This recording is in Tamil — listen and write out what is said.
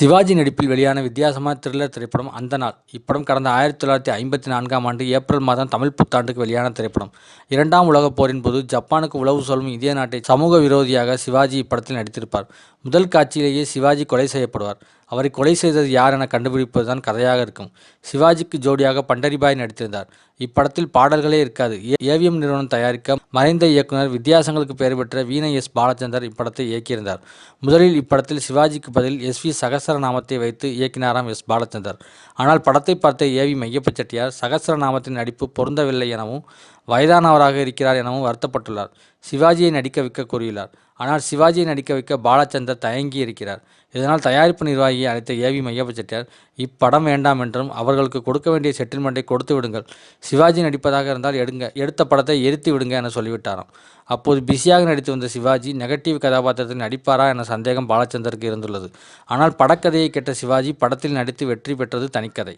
சிவாஜி நடிப்பில் வெளியான வித்தியாசமான த்ரில்லர் திரைப்படம் அந்த நாள் இப்படம் கடந்த ஆயிரத்தி தொள்ளாயிரத்தி ஐம்பத்தி நான்காம் ஆண்டு ஏப்ரல் மாதம் தமிழ் புத்தாண்டுக்கு வெளியான திரைப்படம். இரண்டாம் உலகப் போரின் போது ஜப்பானுக்கு உளவு சொல்லும் இந்திய நாட்டை சமூக விரோதியாக சிவாஜி இப்படத்தில் நடித்திருப்பார். முதல் காட்சியிலேயே சிவாஜி கொலை செய்யப்படுவார். அவரை கொலை செய்தது யார் என கண்டுபிடிப்பதுதான் கதையாக இருக்கும். சிவாஜிக்கு ஜோடியாக பண்டரிபாய் நடித்திருந்தார். இப்படத்தில் பாடல்களே இருக்காது. ஏ- ஏவிஎம் நிறுவனம் தயாரிக்க மறைந்த இயக்குனர் வித்தியாசங்களுக்கு பெயர் பெற்ற வீணை எஸ். பாலச்சந்தர் இப்படத்தை இயக்கியிருந்தார். முதலில் இப்படத்தில் சிவாஜிக்கு பதில் எஸ். வி. சகசரநாமத்தை வைத்து இயக்கினாராம் எஸ். பாலச்சந்தர். ஆனால் படத்தை பார்த்த ஏவி மையப்ப செட்டியார் சகசரநாமத்தின் நடிப்பு பொருந்தவில்லை எனவும் வயதானவராக இருக்கிறார் எனவும் வருத்தப்பட்டுள்ளார். சிவாஜியை நடிக்க வைக்க கூறியுள்ளார். ஆனால் சிவாஜியை நடிக்க வைக்க பாலச்சந்தர் தயங்கி இருக்கிறார் இதனால் தயாரிப்பு நிர்வாகி மையை அழைத்த ஏவி மையப்ப செட்டியார் இப்படம் வேண்டாம் என்றும் அவர்களுக்கு கொடுக்க வேண்டிய செட்டில்மெண்ட்டை கொடுத்து விடுங்கள். சிவாஜி நடிப்பதாக இருந்தால் எடுங்க எடுத்த படத்தை எரித்து விடுங்க என சொல்லிவிட்டாராம். அப்போது பிஸியாக நடித்து வந்த சிவாஜி நெகட்டிவ் கதாபாத்திரத்தில் நடிப்பாரா என சந்தேகம் பாலச்சந்தருக்கு இருந்துள்ளது. ஆனால் படக்கதையை கேட்ட சிவாஜி படத்தில் நடித்து வெற்றி பெற்றது தனிக்கதை.